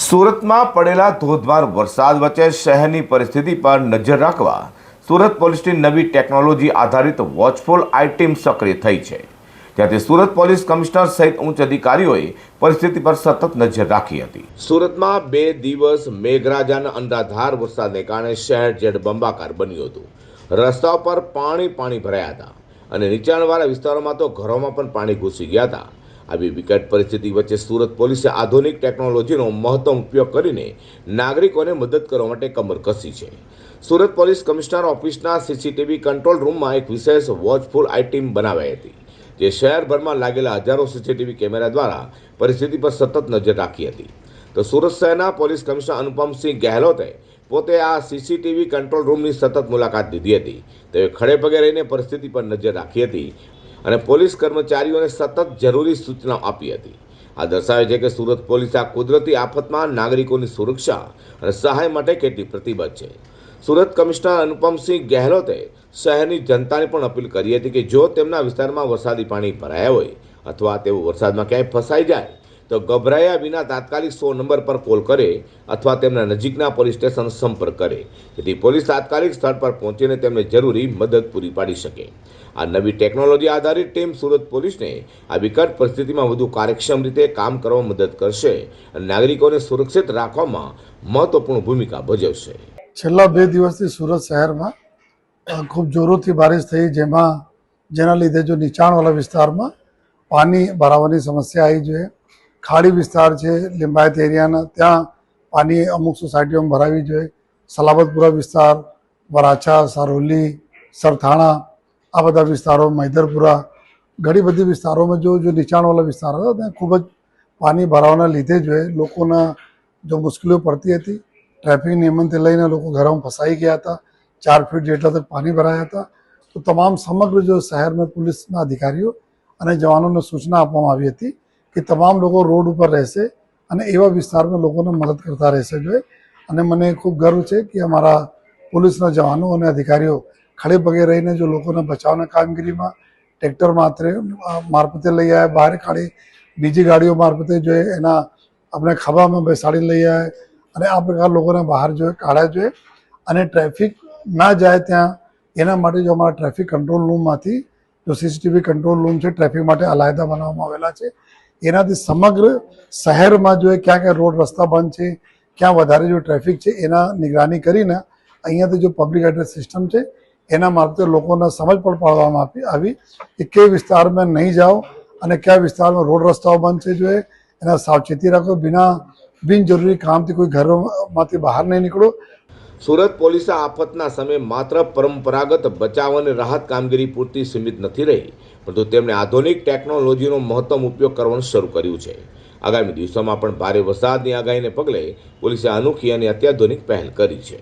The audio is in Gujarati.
સુરતમાં પડેલા ધોધમાર વરસાદ વચ્ચે શહેરની પરિસ્થિતિ પર નજર રાખવા સુરત પોલીસની નવી ટેકનોલોજી આધારિત વોચફુલ આઈ ટીમ સક્રિય થઈ છે. ત્યાંથી સુરત પોલીસ કમિશનર સહિત ઉચ્ચ અધિકારીઓએ પરિસ્થિતિ પર સતત નજર રાખી હતી. સુરતમાં બે દિવસ મેઘરાજાના અંધાધાર વરસાદને કારણે શહેર જળબંબાકાર બન્યું હતું. રસ્તાઓ પર પાણી પાણી ભરાયા હતા અને નીચાણવાળા વિસ્તારોમાં તો ઘરોમાં પણ પાણી ઘૂસી ગયા હતા. આવી વિકટ પરિસ્થિતિ વચ્ચે સુરત પોલીસે આધુનિક ટેકનોલોજીનો મહત્તમ ઉપયોગ કરીને નાગરિકોને મદદ કરવા માટે કમર કસી છે. સુરત પોલીસ કમિશનર ઓફિસના સીસીટીવી કંટ્રોલ રૂમમાં એક વિશેષ વોચફુલ આઈ ટીમ બનાવાઈ હતી, જે શહેરભરમાં લાગેલા હજારો સીસીટીવી કેમેરા દ્વારા પરિસ્થિતિ પર સતત નજર રાખી હતી. તો સુરત શહેરના પોલીસ કમિશનર અનુપમસિંહ ગહેલોતે પોતે આ સીસીટીવી કંટ્રોલ રૂમની સતત મુલાકાત લીધી હતી. તેઓએ ખડે પગે રહીને પરિસ્થિતિ પર નજર રાખી હતી. અને પોલીસ કર્મચારીઓને સતત જરૂરી સૂચનાઓ આપી હતી. આ દર્શાવે છે કે સુરત પોલીસ આ કુદરતી આફતમાં નાગરિકોની સુરક્ષા અને સહાય માટે કેટલી પ્રતિબદ્ધ છે. સુરત કમિશનર અનુપમસિંહ ગેહલોતે શહેરની જનતાને પણ અપીલ કરી હતી કે જો તેમના વિસ્તારમાં વરસાદી પાણી ભરાયા હોય અથવા તેઓ વરસાદમાં ક્યાંય ફસાઈ જાય તો ગભરાયા વિના તાત્કાલિક સો નંબર પર કોલ કરે અથવા તેમના નજીકના પોલીસ સ્ટેશન સંપર્ક કરે. જેથી પોલીસ તાત્કાલિક સ્થળ પર પહોંચીને તેમને જરૂરી મદદ પૂરી પાડી શકે. આ નવી ટેકનોલોજી આધારિત ટીમ સુરત પોલીસને આ વિકટ પરિસ્થિતિમાં વધુ કાર્યક્ષમ રીતે કામ કરવામાં મદદ કરશે અને નાગરિકોને સુરક્ષિત રાખવામાં મહત્વપૂર્ણ ભૂમિકા ભજવશે. છેલ્લા બે દિવસથી સુરત શહેરમાં ખૂબ જોરોથી બારિશ થઈ, જેમાં જેના લીધે જો નીચાણવાળા વિસ્તારમાં પાણી ભરાવાની સમસ્યા આવી જોઈએ ખાડી વિસ્તાર છે, લિંબાયત એરિયાના, ત્યાં પાણી અમુક સોસાયટીઓમાં ભરાવી જોઈએ. સલાબતપુરા વિસ્તાર, વરાછા, સારોલી, સરથાણા, આ બધા વિસ્તારો, મૈદરપુરા, ઘણી બધી વિસ્તારોમાં જો જો નીચાણવાળા વિસ્તાર હતા, ત્યાં ખૂબ જ પાણી ભરાવાના લીધે જ હોય. લોકોના જો મુશ્કેલીઓ પડતી હતી, ટ્રાફિક નિયમનથી લઈને લોકો ઘરમાં ફસાઈ ગયા હતા, ચાર ફીટ જેટલા તક પાણી ભરાયા હતા. તો તમામ સમગ્ર જો શહેરમાં પોલીસના અધિકારીઓ અને જવાનોને સૂચના આપવામાં આવી હતી કે તમામ લોકો રોડ ઉપર રહેશે અને એવા વિસ્તારમાં લોકોને મદદ કરતા રહેશે જોઈએ અને મને ખૂબ ગર્વ છે કે અમારા પોલીસના જવાનો અને અધિકારીઓ ખડે પગે રહીને જો લોકોને બચાવના કામગીરીમાં ટ્રેક્ટર માત્ર મારફતે લઈ આવ્યા, બહાર કાઢી બીજી ગાડીઓ મારફતે જોઈએ એના આપણે ખભામાં બેસાડી લઈ આવે અને આ પ્રકાર લોકોને બહાર જોઈએ કાઢ્યા જોઈએ અને ટ્રાફિક ના જાય ત્યાં એના માટે જો અમારા ટ્રાફિક કંટ્રોલ રૂમમાંથી જો સીસીટીવી કંટ્રોલ રૂમ છે ટ્રાફિક માટે અલાયદા બનાવવામાં આવેલા છે. એનાથી સમગ્ર શહેરમાં જો ક્યાં ક્યાં રોડ રસ્તા બંધ છે, ક્યાં વધારે જો ટ્રાફિક છે, એના નિગરાની કરીને અહીંયાથી જો પબ્લિક એડ્રેસ સિસ્ટમ છે, એના મારફતે લોકોને સમજ પણ પાડવામાં આપી આવી કે કઈ વિસ્તારમાં નહીં જાઓ અને કયા વિસ્તારમાં રોડ રસ્તાઓ બંધ છે જોઈએ એના સાવચેતી રાખો. બિના બિનજરૂરી કામથી કોઈ ઘરોમાંથી બહાર નહીં નીકળો. સુરત પોલીસે આફતના સમયે માત્ર પરંપરાગત બચાવ અને રાહત કામગીરી પૂરતી સીમિત નથી રહી, પરંતુ તેમણે આધુનિક ટેકનોલોજીનો મહત્તમ ઉપયોગ કરવાનું શરૂ કર્યું છે. આગામી દિવસોમાં પણ ભારે વરસાદની આગાહીને પગલે પોલીસે અનોખી અને અત્યાધુનિક પહેલ કરી છે.